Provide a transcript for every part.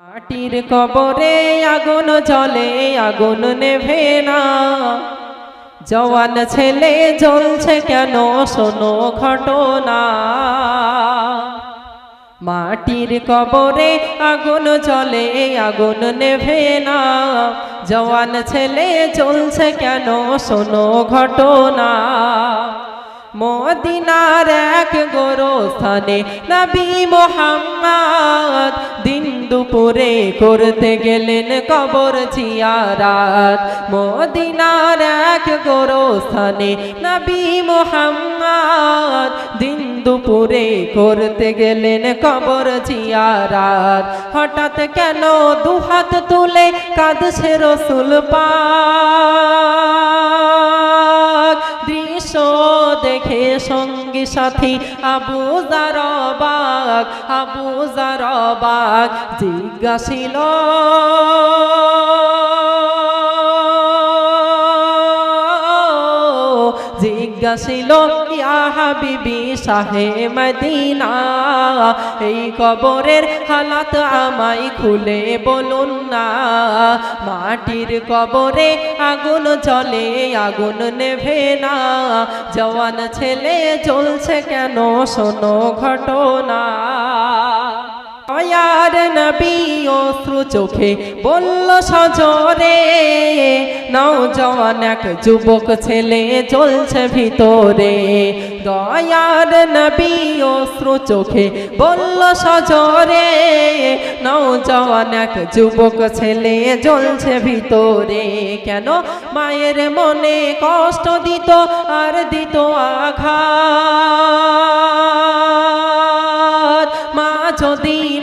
মাটির কবরে আগুন জ্বলে, আগুন নেভে না। জওয়ান ছেলে জ্বলছে কেন শোনো ঘটনা। মাটির কবরে আগুন জ্বলে, আগুন নেভে না। জওয়ান ছেলে জ্বলছে কেন শোনো ঘটনা। মদিনার এক গোরস্থানে নবী মোহাম্মদ দিন দুপুরে করতে গেলেন কবর জিয়ারাত। মদিনার এক গোরস্থানে নবী মোহাম্মদ দিন দুপুরে করতে গেলেন কবর জিয়ারাত। হঠাৎ কেন দুহাত তুলে কাঁদছে রসুল পাক? সঙ্গী সাথী আবু জারবাগ আবু জারবাগ জিজ্ঞাসিল জিজ্ঞাসিল ইয়া হাবিবি শাহে মদিনা। এই কবরের হালাত আমায় খুলে বলুন না। মাটির কবরে আগুন জ্বলে, আগুন নেভে না। জওয়ান ছেলে চলছে কেন? শোনো ঘটনা। নবী অশ্রু চোখে? বলল, সজরে। নওজওয়ান এক যুবক ছেলে চলছে ভিতরে। দয়ার নবী অশ্রু চোখে। বলল, সজরে। নওজওয়ান এক যুবক ছেলে জ্বলছে ভিতরে। কেন মায়ের মনে কষ্ট দিত আর দিত আঘাত? মা যদি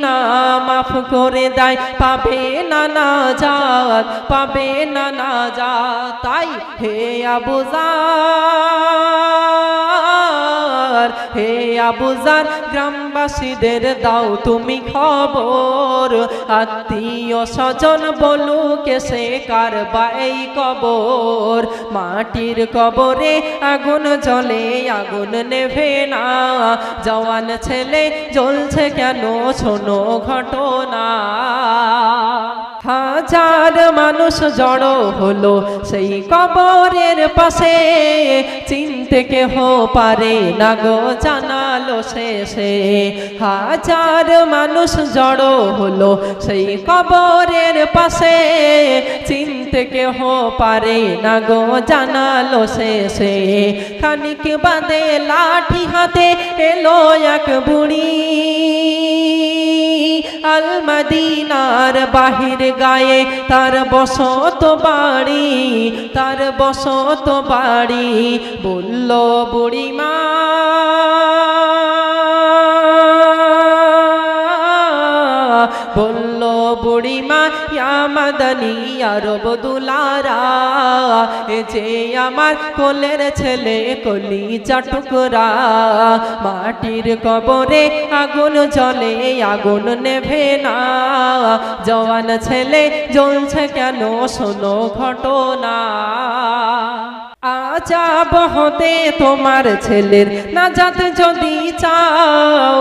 করে দেয় পাবে না না যাত পাবে না না তাই হে আবুজার হে আবুজার গ্রামবাসীদের দাও তুমি খবর। আত্মীয় স্বজন বলুকে সে কার বাই কবর? মাটির কবরে আগুন জ্বলে, আগুন নেভে না। জওয়ান ছেলে জ্বলছে কেন? শোনো ঘটনা। হাজার মানুষ জড়ো হলো, সেই কবরের পাশে। চিনতে কেহ পারে না গো, জানালো শেষে। হাজার মানুষ জড়ো হলো, সেই কবরের পাশে। চিনতে কেহ পারে না গো, জানালো শেষে। খানিক বাদে লাঠি হাতে এলো এক বুড়ি। মদিনার বাহির গায়ে তার বসত বাড়ি তার বসত বাড়ি বলল বুড়িমা বলল বুড়িমা, ইয়া মাদানি আরব দুলারা এ যে আমার কোলের ছেলে কলি চাটুকরা মাটির কবরে আগুন জ্বলে, আগুন নেভে না। জওয়ান ছেলে জ্বলছে কেন, শোনো ঘটনা। আজাব হতে তোমার ছেলের নাজাত যদি চাও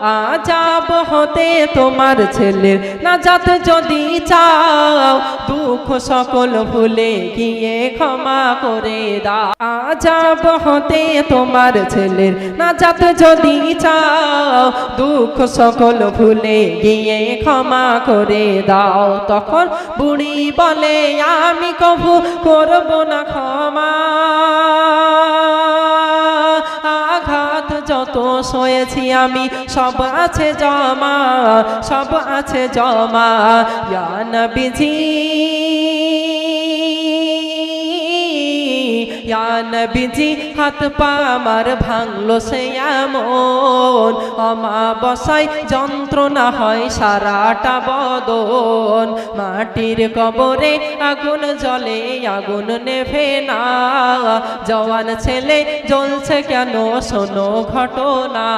আজাব হতে তোমার ছেলের নাজাত যদি চাও, দুঃখ সকল ভুলে গিয়ে ক্ষমা করে দাও। আজাব হতে তোমার ছেলের নাজাত যদি চাও, দুঃখ সকল ভুলে গিয়ে ক্ষমা করে দাও। তখন বুড়ি বলে, আমি কভু করব না ক্ষমা। যত সয়েছি আমি সব আছে জমা সব আছে জমা। ইয়ান বিজি ইয়ান বিজি হাত পা আমার ভাঙলো সে এমন। অমাবসায় যন্ত্রণা হয় সারাটা বদন। মাটির কবরে আগুন জ্বলে, আগুন নেভে না। জওয়ান ছেলে জ্বলছে কেন শোনো ঘটনা।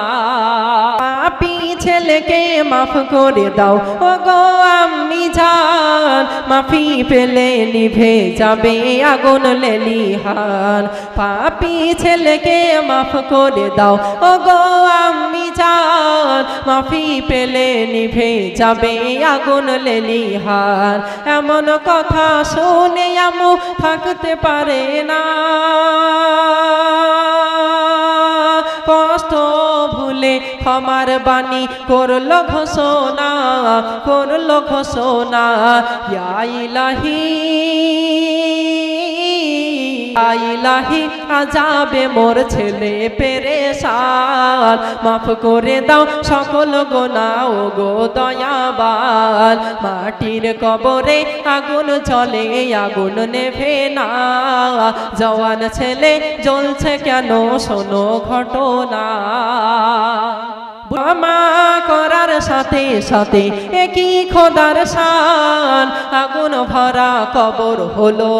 পাপি ছেলেকে মাফ করে দাও ও গো আমি যান মাফি পেলে নিভে যাবে, আগুন লেলি হাত জান পাপি ছেলেকে মাফ করে দাও। ও গো আমি জান, মাফি পেলে নিভে যাবে আগুন লেলিহার এমন কথা শুনে আমু থাকতে পারে না। কষ্ট ভুলে ক্ষমার বাণী করল ঘোষণা করল ঘোষণা ইলাহি। ইলাহি আজাবে মোর ছেলে পেরেশান। মাফ করে দাও সকল গোনা ও গো দয়াবাল মাটির কবরে আগুন চলে আগুন নেভে না। জওয়ান ছেলে জ্বলছে কেন শোনো ঘটনা। ক্ষমা করার সাথে সাথে একই খোদার শান। আগুন ভরা কবর হলো।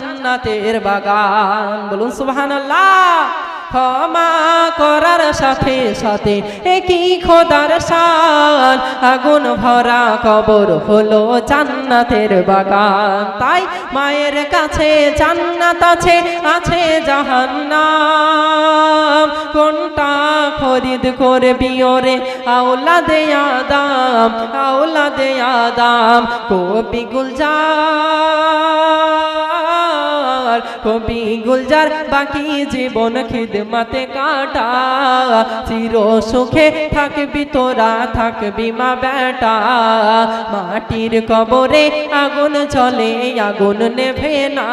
জান্নাতের বাগান। বলুন সুবহানাল্লাহ। ক্ষমা করার সাথে সাথে একই খোদার শান। আগুন ভরা কবর হলো জান্নাতের বাগান। তাই মায়ের কাছে জান্নাত আছে আছে জাহান্নাম। কোনটা খরিদ করবি ওরে? আওলা দে আদাম আওলা দে আদাম। কবি গুলজার কবি গুলজার বাকি জীবন খিদমাতে কাটা। চির সুখে থাকবি তোরা, থাকবি মা বেটা। মাটির কবরে আগুন চলে আগুন নেভে না।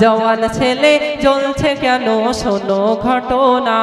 জওয়ান ছেলে জ্বলছে কেন, শোনো ঘটনা।